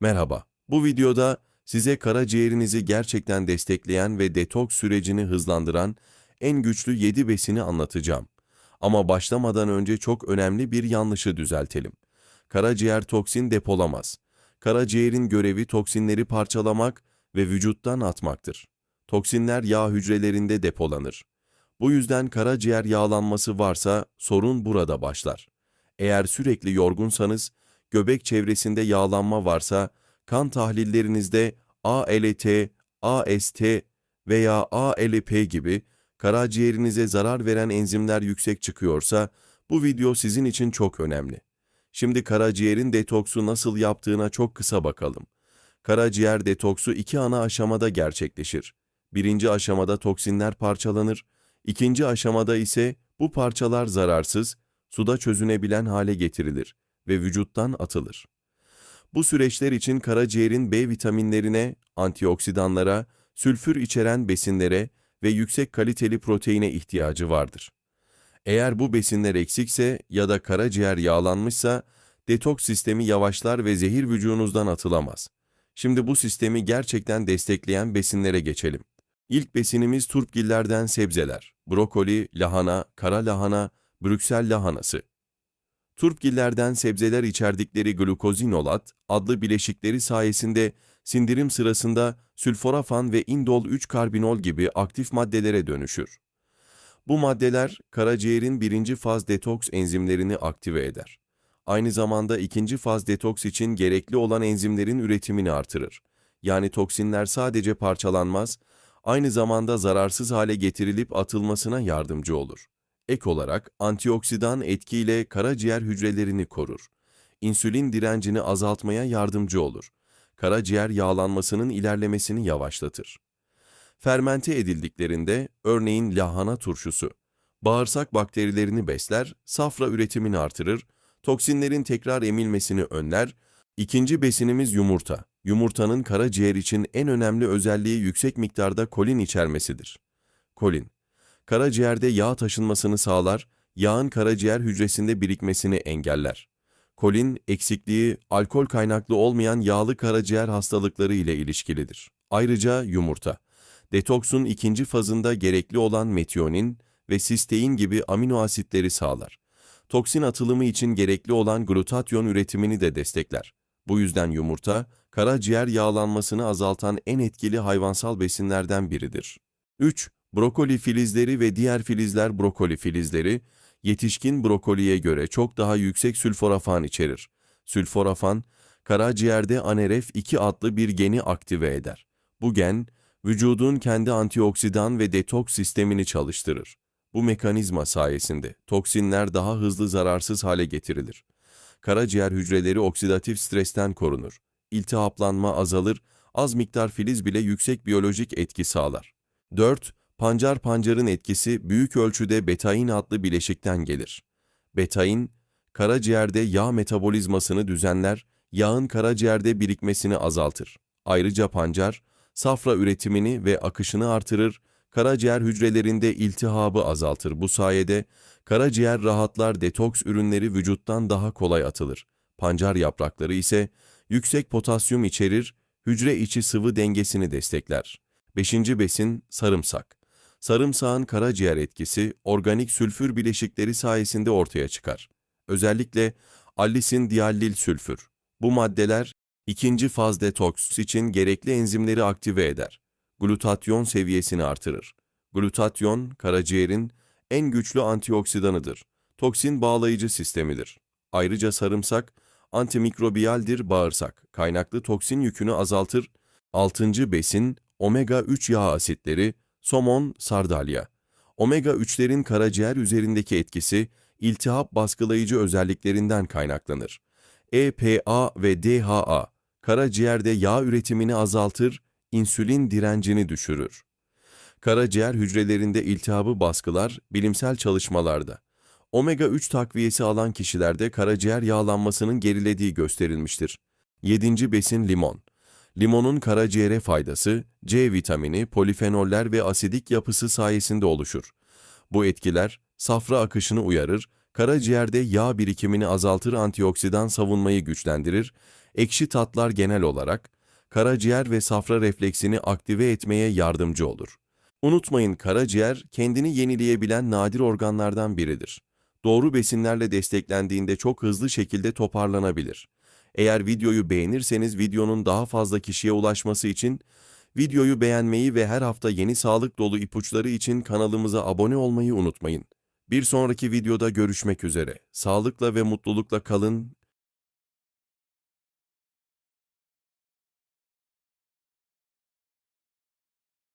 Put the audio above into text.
Merhaba. Bu videoda size karaciğerinizi gerçekten destekleyen ve detoks sürecini hızlandıran en güçlü 7 besini anlatacağım. Ama başlamadan önce çok önemli bir yanlışı düzeltelim. Karaciğer toksin depolamaz. Karaciğerin görevi toksinleri parçalamak ve vücuttan atmaktır. Toksinler yağ hücrelerinde depolanır. Bu yüzden karaciğer yağlanması varsa sorun burada başlar. Eğer sürekli yorgunsanız, göbek çevresinde yağlanma varsa, kan tahlillerinizde ALT, AST veya ALP gibi karaciğerinize zarar veren enzimler yüksek çıkıyorsa, bu video sizin için çok önemli. Şimdi karaciğerin detoksu nasıl yaptığına çok kısa bakalım. Karaciğer detoksu iki ana aşamada gerçekleşir. Birinci aşamada toksinler parçalanır, ikinci aşamada ise bu parçalar zararsız, suda çözünebilen hale getirilir ve vücuttan atılır. Bu süreçler için karaciğerin B vitaminlerine, antioksidanlara, sülfür içeren besinlere ve yüksek kaliteli proteine ihtiyacı vardır. Eğer bu besinler eksikse ya da karaciğer yağlanmışsa, detoks sistemi yavaşlar ve zehir vücudunuzdan atılamaz. Şimdi bu sistemi gerçekten destekleyen besinlere geçelim. İlk besinimiz turpgillerden sebzeler. Brokoli, lahana, kara lahana, Brüksel lahanası. Turpgillerden sebzeler içerdikleri glukozinolat adlı bileşikleri sayesinde sindirim sırasında sülforafan ve indol 3-karbinol gibi aktif maddelere dönüşür. Bu maddeler karaciğerin birinci faz detoks enzimlerini aktive eder. Aynı zamanda ikinci faz detoks için gerekli olan enzimlerin üretimini artırır. Yani toksinler sadece parçalanmaz, aynı zamanda zararsız hale getirilip atılmasına yardımcı olur. Ek olarak antioksidan etkiyle karaciğer hücrelerini korur. İnsülin direncini azaltmaya yardımcı olur. Karaciğer yağlanmasının ilerlemesini yavaşlatır. Fermente edildiklerinde, örneğin lahana turşusu, bağırsak bakterilerini besler, safra üretimini artırır, toksinlerin tekrar emilmesini önler. İkinci besinimiz yumurta. Yumurtanın karaciğer için en önemli özelliği yüksek miktarda kolin içermesidir. Kolin, karaciğerde yağ taşınmasını sağlar, yağın karaciğer hücresinde birikmesini engeller. Kolin eksikliği alkol kaynaklı olmayan yağlı karaciğer hastalıkları ile ilişkilidir. Ayrıca yumurta, detoksun ikinci fazında gerekli olan metionin ve sistein gibi amino asitleri sağlar. Toksin atılımı için gerekli olan glutatyon üretimini de destekler. Bu yüzden yumurta, karaciğer yağlanmasını azaltan en etkili hayvansal besinlerden biridir. 3. Brokoli filizleri ve diğer filizler brokoli filizleri, yetişkin brokoliye göre çok daha yüksek sülforafan içerir. Sülforafan, karaciğerde ANRF2 adlı bir geni aktive eder. Bu gen, vücudun kendi antioksidan ve detoks sistemini çalıştırır. Bu mekanizma sayesinde toksinler daha hızlı zararsız hale getirilir. Karaciğer hücreleri oksidatif stresten korunur. İltihaplanma azalır, az miktar filiz bile yüksek biyolojik etki sağlar. 4. Pancar pancarın etkisi büyük ölçüde betain adlı bileşikten gelir. Betain, karaciğerde yağ metabolizmasını düzenler, yağın karaciğerde birikmesini azaltır. Ayrıca pancar, safra üretimini ve akışını artırır, karaciğer hücrelerinde iltihabı azaltır. Bu sayede karaciğer rahatlar detoks ürünleri vücuttan daha kolay atılır. Pancar yaprakları ise yüksek potasyum içerir, hücre içi sıvı dengesini destekler. Beşinci besin sarımsak. Sarımsağın karaciğer etkisi organik sülfür bileşikleri sayesinde ortaya çıkar. Özellikle allisin diallil sülfür. Bu maddeler ikinci faz detoks için gerekli enzimleri aktive eder. Glutatyon seviyesini artırır. Glutatyon, karaciğerin en güçlü antioksidanıdır. Toksin bağlayıcı sistemidir. Ayrıca sarımsak, antimikrobiyaldir bağırsak. Kaynaklı toksin yükünü azaltır. Altıncı besin, omega-3 yağ asitleri, somon, sardalya. Omega-3'lerin karaciğer üzerindeki etkisi, iltihap baskılayıcı özelliklerinden kaynaklanır. EPA ve DHA, karaciğerde yağ üretimini azaltır, insülin direncini düşürür. Karaciğer hücrelerinde iltihabı baskılar bilimsel çalışmalarda. Omega-3 takviyesi alan kişilerde karaciğer yağlanmasının gerilediği gösterilmiştir. 7. besin limon. Limonun karaciğere faydası, C vitamini, polifenoller ve asidik yapısı sayesinde oluşur. Bu etkiler safra akışını uyarır, karaciğerde yağ birikimini azaltır, antioksidan savunmayı güçlendirir, Ekşi tatlar genel olarak karaciğer ve safra refleksini aktive etmeye yardımcı olur. Unutmayın karaciğer kendini yenileyebilen nadir organlardan biridir. Doğru besinlerle desteklendiğinde çok hızlı şekilde toparlanabilir. Eğer videoyu beğenirseniz videonun daha fazla kişiye ulaşması için videoyu beğenmeyi ve her hafta yeni sağlık dolu ipuçları için kanalımıza abone olmayı unutmayın. Bir sonraki videoda görüşmek üzere. Sağlıkla ve mutlulukla kalın,